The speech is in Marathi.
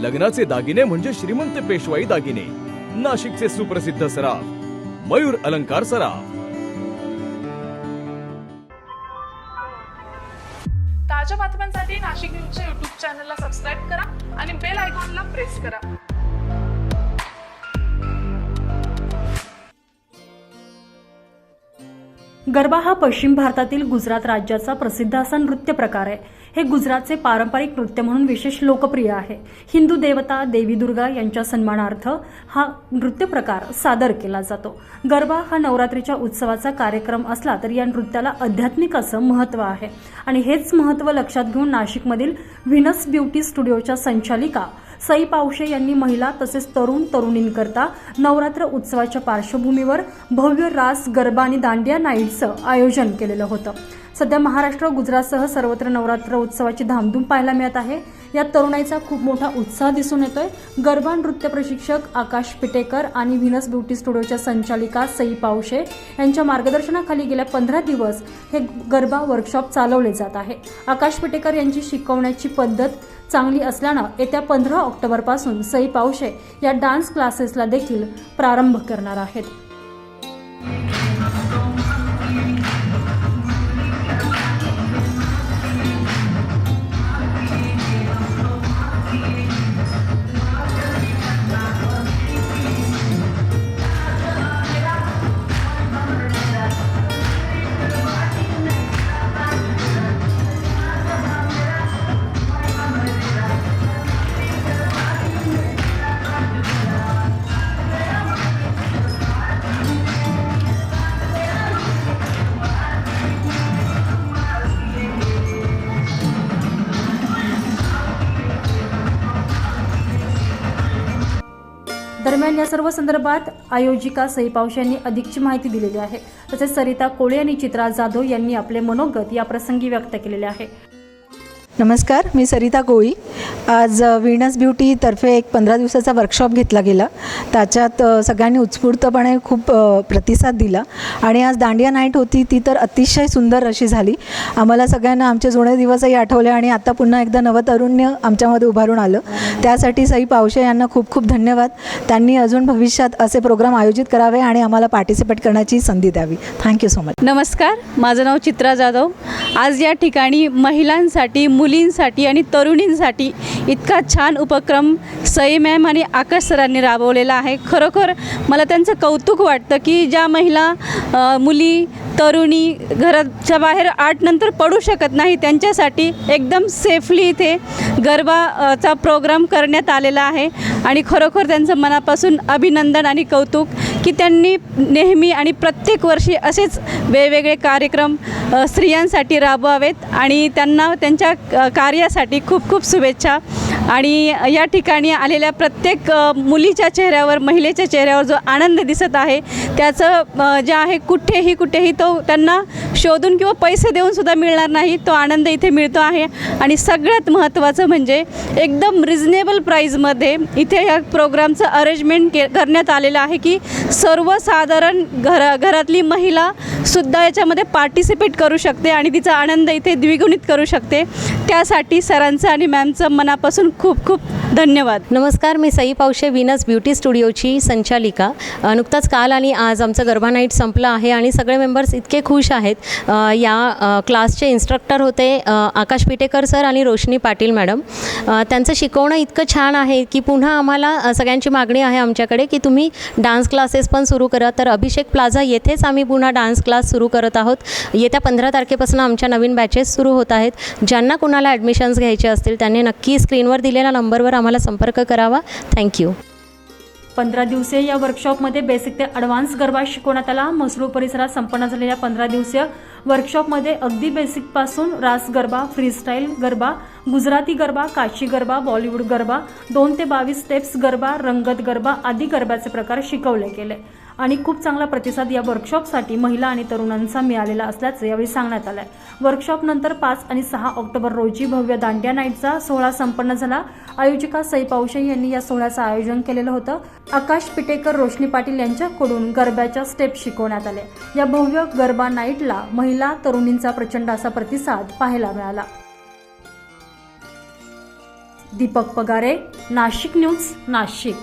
लग्नाचे दागिने म्हणजे श्रीमंत पेशवाई दागिने. नाशिकचे सुप्रसिद्ध सराफ मयूर अलंकार सराफ. ताज्या बातम्यांसाठी नाशिक न्यूजच्या युट्यूब चॅनलला सबस्क्राईब करा आणि बेल आयकॉनला प्रेस करा. गरबा हा पश्चिम भारतातील गुजरात राज्याचा प्रसिद्ध असा नृत्य प्रकार आहे. हे गुजरातचे पारंपरिक नृत्य म्हणून विशेष लोकप्रिय आहे. हिंदू देवता देवी दुर्गा यांच्या सन्मानार्थ हा नृत्य प्रकार सादर केला जातो. गरबा हा नवरात्रीच्या उत्सवाचा कार्यक्रम असला तरी या नृत्याला आध्यात्मिक असं महत्त्व आहे. आणि हेच महत्त्व लक्षात घेऊन नाशिकमधील व्हिनस ब्युटी स्टुडिओच्या संचालिका सई पावशे यांनी महिला तसेच तरुण तरुणींकरता नवरात्र उत्सवाच्या पार्श्वभूमीवर भव्य रास गरबा आणि दांडिया नाईटचं आयोजन केलेलं होतं. सध्या महाराष्ट्र गुजरातसह सर्वत्र नवरात्र उत्सवाची धामधूम पाहायला मिळत आहे. या तरुणाईचा खूप मोठा उत्साह दिसून येतोय. गरबा नृत्य प्रशिक्षक आकाश पिटेकर आणि व्हिनस ब्युटी स्टुडिओच्या संचालिका सई पावशे यांच्या मार्गदर्शनाखाली गेल्या पंधरा दिवस हे गरबा वर्कशॉप चालवले जात आहे. आकाश पिटेकर यांची शिकवण्याची पद्धत चांगली असल्यानं येत्या पंधरा ऑक्टोबरपासून सई पावशे या डान्स क्लासेसला देखील प्रारंभ करणार आहेत. दरम्यान या सर्व संदर्भात आयोजिका सई पावश यांनी अधिकची माहिती दिलेली आहे. तसेच सरिता कोळे आणि चित्रा जाधव यांनी आपले मनोगत या प्रसंगी व्यक्त केलेले आहे. नमस्कार मी सरिता कोळी. आज विनस ब्युटीतर्फे एक पंधरा दिवसाचा वर्कशॉप घेतला गेला. त्याच्यात सगळ्यांनी उत्स्फूर्तपणे खूप प्रतिसाद दिला. आणि आज दांडिया नाईट होती ती तर अतिशय सुंदर अशी झाली. आम्हाला सगळ्यांना आमचे जुने दिवसही आठवले आणि आता पुन्हा एकदा नवतरुण्य आमच्यामध्ये उभारून आलं. त्यासाठी सई पावशे यांना खूप खूप धन्यवाद. त्यांनी अजून भविष्यात असे प्रोग्राम आयोजित करावे आणि आम्हाला पार्टिसिपेट करण्याची संधी द्यावी. थँक्यू सो मच नमस्कार माझं नाव चित्रा जाधव. आज या ठिकाणी महिलांसाठी मुलींसाठी आणि तरुणींसाठी इतका छान उपक्रम सई मॅम आणि आकाश सरांनी राबवलेला आहे. खरोखर मला त्यांचं कौतुक वाटतं की ज्या महिला मुली तरुणी घराच्या बाहेर आठ नंतर पडू शकत नाही त्यांच्यासाठी एकदम सेफली इथे गरबाचा प्रोग्राम करण्यात आलेला आहे. आणि खरोखर त्यांचं मनापासून अभिनंदन आणि कौतुक. की त्यांनी नेहमी आणि प्रत्येक वर्षी असेच वेगवेगळे कार्यक्रम स्त्रियांसाठी राबवावेत आणि त्यांना त्यांच्या कार्यासाठी खूप खूप शुभेच्छा. आणि या ठिकाणी आलेल्या प्रत्येक मुलीच्या चेहऱ्यावर महिलेच्या चेहऱ्यावर जो आनंद दिसत आहे त्याचं जे आहे कुठेही कुठेही तो त्यांना शोधून किंवा पैसे देऊन सुद्धा मिळणार नाही तो आनंद इथे मिळतो आहे. आणि सगळ्यात महत्त्वाचं म्हणजे एकदम रिझनेबल प्राईजमध्ये इथे या प्रोग्रामचं अरेंजमेंट के करण्यात आलेलं आहे की सर्वसाधारण घरा घरातली महिला सुद्धा याच्यामध्ये पार्टिसिपेट करू शकते आणि तिचा आनंद इथे द्विगुणित करू शकते. त्यासाठी सरांचं आणि मॅमचं मनापासून खूप खूप धन्यवाद. नमस्कार मी सई पावशे विनस ब्युटी स्टुडिओची संचालिका. नुकताच काल आणि आज आमचं गरबा नाईट संपलं आहे आणि सगळे मेंबर्स इतके खुश आहेत. या क्लासचे इन्स्ट्रक्टर होते आकाश पिटेकर सर आणि रोशनी पाटील मॅडम त्यांचं शिकवणं इतकं छान आहे की पुन्हा आम्हाला सगळ्यांची मागणी आहे आमच्याकडे की तुम्ही डान्स क्लासेस पण सुरू करा. तर अभिषेक प्लाझा येथेच आम्ही पुन्हा डान्स क्लास सुरू करत आहोत. येत्या पंधरा तारखेपासून आमच्या नवीन बॅचेस सुरू होत आहेत. ज्यांना कोणाला ॲडमिशन्स घ्यायचे असतील त्यांनी नक्की स्क्रीनवर दिलेल्या नंबरवर आम्हाला संपर्क करावा. थँक्यू पंधरा दिवसीय या वर्कशॉपमध्ये बेसिक ते ॲडव्हान्स गरबा शिकवण्यात आला. मसरूळ परिसरात संपन्न झालेल्या पंधरा दिवसीय वर्कशॉपमध्ये अगदी बेसिकपासून रास गरबा फ्रीस्टाईल गरबा गुजराती गरबा काशी गरबा बॉलिवूड गरबा दोन ते बावीस स्टेप्स गरबा रंगत गरबा आदी गरब्याचे प्रकार शिकवले गेले. आणि खूप चांगला प्रतिसाद या वर्कशॉपसाठी महिला आणि तरुणांचा मिळालेला असल्याचं यावेळी सांगण्यात आलंय. वर्कशॉप नंतर पाच आणि सहा ऑक्टोबर रोजी भव्य दांडिया नाईटचा सोहळा संपन्न झाला. आयोजिका सई पावशे यांनी या सोहळ्याचं आयोजन केलेलं होतं. आकाश पिटेकर रोशनी पाटील यांच्याकडून गरब्याच्या स्टेप शिकवण्यात आले. या भव्य गरबा नाईटला महिला तरुणींचा प्रचंड असा प्रतिसाद पाहायला मिळाला. दीपक पगारे नाशिक न्यूज नाशिक.